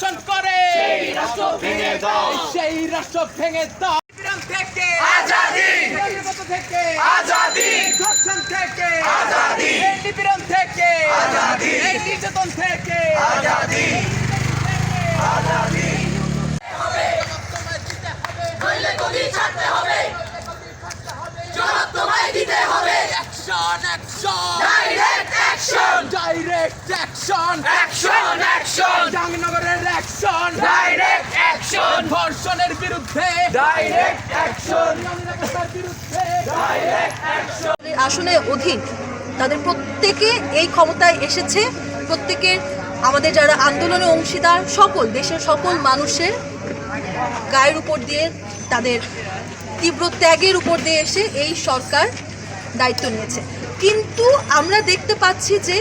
ধর্ষণ করে। সেই রাষ্ট্র ভেঙে দাও। সেই রাষ্ট্র ভেঙে দাও থেকে। আজাদি। থেকে। আজাদি। ধর্ষণ থেকে। আজাদি। নিপীড়ন থেকে আজাদি নির্যাতন থেকে। আজাদি। নইলে গদি ছাড়তে হবে। জবাব তোমায় দিতে হবে action action direct action direct action action action জাহাঙ্গনগরের action direct action ধর্ষণের বিরুদ্ধে! ডাইরেক্ট অ্যাকশন বিরুদ্ধে! তাদের আসনে অধীন তাদের প্রত্যেকে এই ক্ষমতায় এসেছে। প্রত্যেকের আমাদের যারা আন্দোলনে অংশীদার সকল দেশের সকল মানুষের গায়ের উপর দিয়ে তাদের তীব্র ত্যাগের উপর দিয়ে এসে এই সরকার দায়িত্ব নিয়েছে। কিন্তু আমরা দেখতে পাচ্ছি যে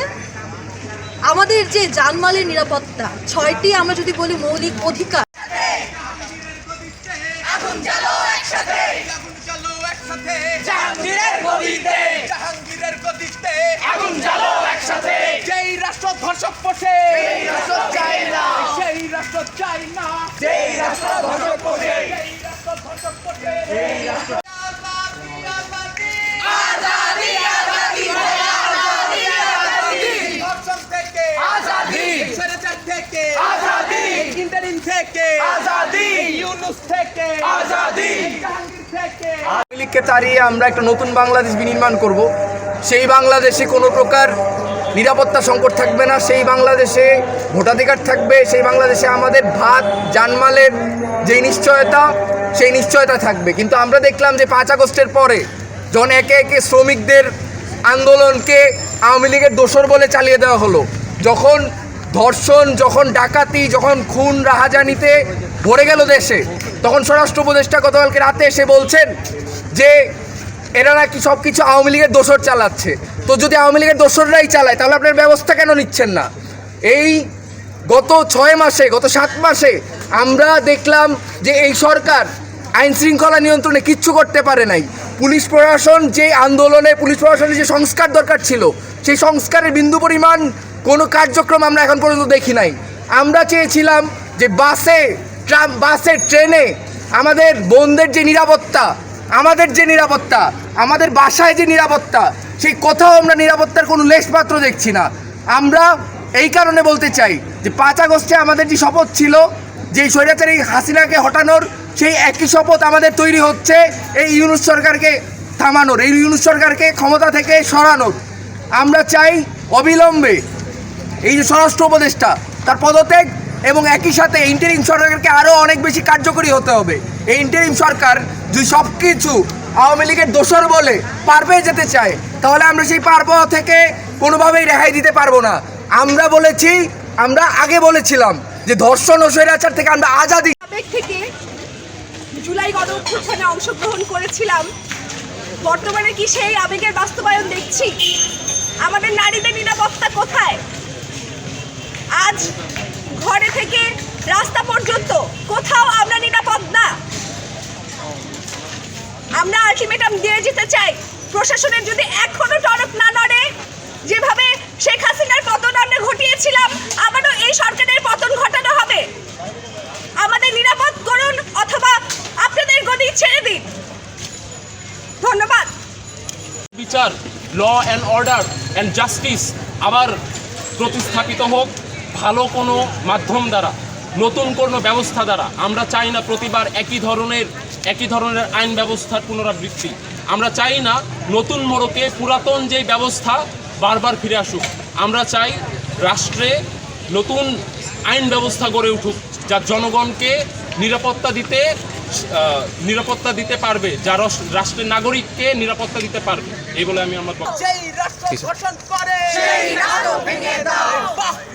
আমাদের যে জানমালের নিরাপত্তা ছয়টি আমরা যদি বলি মৌলিক অধিকার। আগুন জ্বালো একসাথে। আগুন জ্বালো একসাথে। জাহাঙ্গীরের গদিতে। জাহাঙ্গীরের গদিতে। আগুন জ্বালো একসাথে। যেই রাষ্ট্র ধর্ষক পোষে। সেই রাষ্ট্র চাই না। সেই রাষ্ট্র চাই না। যেই রাষ্ট্র ধর্ষক পোষে। সেই রাষ্ট্র ধর্ষক পোষে। থেকে। আজাদি। ইউনুস থেকে। আজাদি। আওয়ামী লীগকে তাড়িয়ে আমরা একটা নতুন বাংলাদেশ বিনির্মাণ করব। সেই বাংলাদেশে কোনো প্রকার নিরাপত্তা সংকট থাকবে না। সেই বাংলাদেশে ভোটাধিকার থাকবে। সেই বাংলাদেশে আমাদের ভাত জানমালের যেই নিশ্চয়তা সেই নিশ্চয়তা থাকবে। কিন্তু আমরা দেখলাম যে পাঁচ আগস্টের পরে যখন একে একে শ্রমিকদের আন্দোলনকে আওয়ামী লীগের দোসর বলে চালিয়ে দেওয়া হলো যখন ধর্ষণ, যখন ডাকাতি, যখন খুন রাহাজানিতে ভরে গেল দেশে, তখন স্বরাষ্ট্র উপদেষ্টা গতকালকে রাতে এসে বলছেন যে এরা নাকি সব কিছু আওয়ামী লীগের দোসর চালাচ্ছে। তো যদি আওয়ামী লীগের দোসররাই চালায়, তাহলে আপনার ব্যবস্থা কেন নিচ্ছেন না? এই গত ছয় মাসে, গত সাত মাসে আমরা দেখলাম যে এই সরকার আইন শৃঙ্খলা নিয়ন্ত্রণে কিচ্ছু করতে পারে নাই। পুলিশ প্রশাসন যে আন্দোলনে, পুলিশ প্রশাসনের যে সংস্কার দরকার ছিল, সেই সংস্কারের বিন্দু পরিমাণ কোনো কার্যক্রম আমরা এখন পর্যন্ত দেখি নাই। আমরা চেয়েছিলাম যে বাসে, ট্রাম বাসে ট্রেনে আমাদের বোনদের যে নিরাপত্তা, আমাদের যে নিরাপত্তা, আমাদের বাসায় যে নিরাপত্তা, সেই কোথাও আমরা নিরাপত্তার কোনো লেশমাত্র দেখছি না। আমরা এই কারণে বলতে চাই যে পাঁচ আগস্টে আমাদের যে শপথ ছিল, যে স্বৈরাচারী হাসিনাকে হটানোর, সেই একই শপথ আমাদের তৈরি হচ্ছে এই ইউনুস সরকারকে থামানোর, এই ইউনুস সরকারকে ক্ষমতা থেকে সরানোর। আমরা চাই অবিলম্বে এই যে স্বরাষ্ট্র উপদেষ্টা, তার পদত্যাগ এবং একই সাথে ইন্টারিম সরকারকে আরও অনেক বেশি কার্যকরী হতে হবে। এই ইন্টারিম সরকার যদি সব কিছু আওয়ামী লীগের দোষর বলে পারবে যেতে চায়, তাহলে আমরা সেই পারব থেকে কোনোভাবেই রেহাই দিতে পারব না। আমরা বলেছি, আমরা আগে বলেছিলাম যে ধর্ষণ ও স্বৈরাচার থেকে আমরা আজাদি। থেকে জুলাই গণ অভ্যুত্থানে অংশগ্রহণ করেছিলাম। বর্তমানে কি সেই আবেগের বাস্তবায়ন দেখছি? আমাদের নারীদের নিরাপত্তা কোথায়? আজ ঘরে থেকে রাস্তা পর্যন্ত কোথাও আমরা নিরাপদ না। আমরা আলটিমেটাম দিয়ে যেতে চাই, প্রশাসনের যদি এখনও টনক না নড়ে, যেভাবে শেখ হাসিনার পতন আমরা ঘটিয়েছিলাম, আবারও এই সরকারের পতন ঘটানো হবে। আমাদের নিরাপদ করুন অথবা আপনাদের গদি ছেড়ে দিন। ধন্যবাদ। বিচার law and order and justice আবার প্রতিস্থাপিত হোক। ভালো কোনো মাধ্যম দ্বারা, নতুন কোনো ব্যবস্থা দ্বারা আমরা চাই না প্রতিবার একই ধরনের একই ধরনের আইন ব্যবস্থার পুনরাবৃত্তি। আমরা চাই না নতুন মোড়কে পুরাতন যে ব্যবস্থা বারবার ফিরে আসুক। আমরা চাই রাষ্ট্রে নতুন আইন ব্যবস্থা গড়ে উঠুক, যা জনগণকে নিরাপত্তা দিতে নিরাপত্তা দিতে পারবে যা রাষ্ট্রের নাগরিককে নিরাপত্তা দিতে পারবে। এই বলে আমি আমার যেই রাষ্ট্র করে সেই রাষ্ট্র ভেঙে দাও।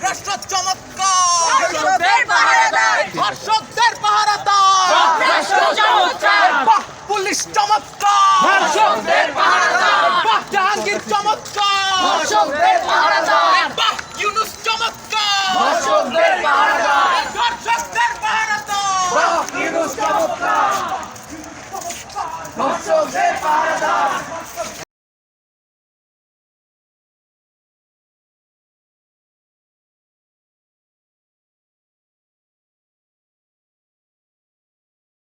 রাষ্ট্র চমৎকার। ধর্ষকদের পাহারাদার ধর্ষকদের পাহারাদার রাষ্ট্র চমৎকার। পুলিশ চমৎকার।